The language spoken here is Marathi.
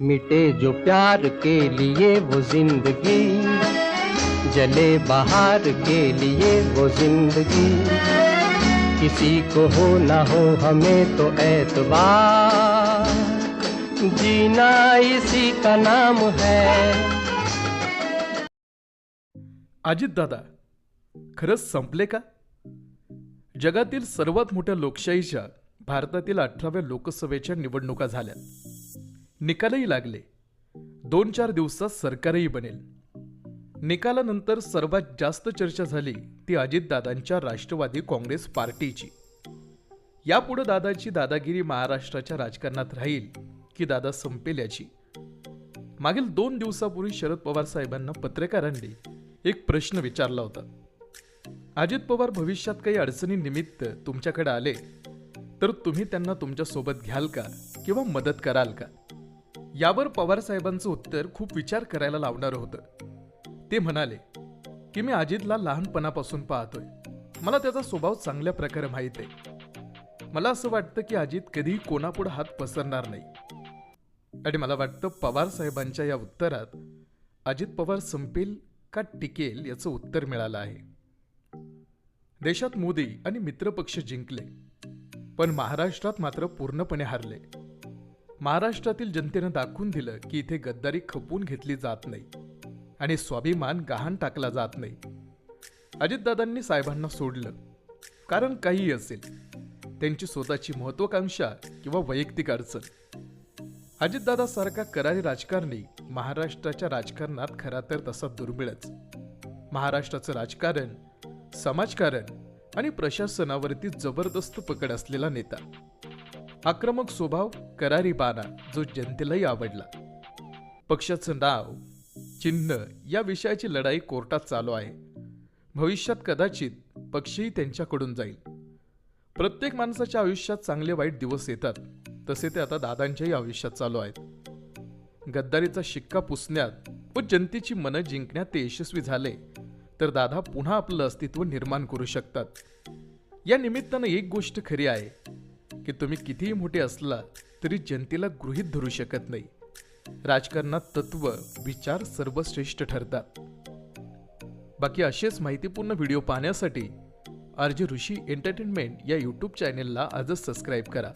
मिटे जो प्यार के लिए वो ज़िंदगी। जले बाहर के लिए वो ज़िंदगी। किसी को हो ना हो हमें तो एतबार जीना इसी का नाम है। अजित दादा, खरंच संपले का? जगातील सर्वात मोठ्या लोकशाहीच्या भारतातील अठराव्या लोकसभेच्या निवडणुका झाल्या. निकालही लागले. दोन चार दिवसात सरकारही बनेल. निकालानंतर सर्वात जास्त चर्चा झाली ती अजितदादांच्या राष्ट्रवादी काँग्रेस पार्टीची. यापुढे दादाची दादागिरी महाराष्ट्राच्या राजकारणात राहील की दादा संपेल याची. मागील दोन दिवसापूर्वी शरद पवार साहेबांना पत्रकारांनी एक प्रश्न विचारला होता. अजित पवार भविष्यात काही अडचणीनिमित्त तुमच्याकडे आले तर तुम्ही त्यांना तुमच्यासोबत घ्याल का किंवा मदत कराल का? यावर पवार साहेबांचं उत्तर खूप विचार करायला लावणारं होतं. ते म्हणाले की मी अजितला लहानपणापासून पाहतोय. मला त्याचा स्वभाव चांगल्या प्रकारे माहीत आहे. मला असं वाटतं की अजित कधीही कोणापुढे हात पसरणार नाही. आणि मला वाटतं पवार साहेबांच्या या उत्तरात अजित पवार संपेल का टिकेल याचं उत्तर मिळालं आहे. देशात मोदी आणि मित्रपक्ष जिंकले पण महाराष्ट्रात मात्र पूर्णपणे हारले. महाराष्ट्रातील जनतेनं दाखवून दिलं की इथे गद्दारी खपवून घेतली जात नाही आणि स्वाभिमान गहाण टाकला जात नाही. अजितदादांनी साहेबांना सोडलं. कारण काहीही असेल. त्यांची स्वतःची महत्वाकांक्षा किंवा वैयक्तिक अडचण. अजितदादासारखा करारी राजकारणी महाराष्ट्राच्या राजकारणात खरा तर तसा दुर्मिळच. महाराष्ट्राचं राजकारण समाजकारण आणि प्रशासनावरती जबरदस्त पकड असलेला नेता. आक्रमक स्वभाव करारी बाणा जो जनतेलाही आवडला. पक्षाचं नाव चिन्ह या विषयाची लढाई कोर्टात चालू आहे. भविष्यात कदाचित पक्षही त्यांच्याकडून जाईल. प्रत्येक माणसाच्या आयुष्यात चांगले वाईट दिवस येतात. तसे ते आता दादांच्याही आयुष्यात चालू आहेत. गद्दारीचा शिक्का पुसण्यात व जनतेची मनं जिंकण्यात ते यशस्वी झाले तर दादा पुन्हा आपलं अस्तित्व निर्माण करू शकतात. या निमित्तानं एक गोष्ट खरी आहे. की तुम्ही कितीही मोठे असला तरी जनतेला गृहीत धरू शकत नाही. राजकारणात तत्व विचार सर्वश्रेष्ठ ठरतात. बाकी असेच माहितीपूर्ण व्हिडिओ पाहण्यासाठी आर जे ऋषी एंटरटेनमेंट या यूट्यूब चॅनेलला आजच सबस्क्राईब करा.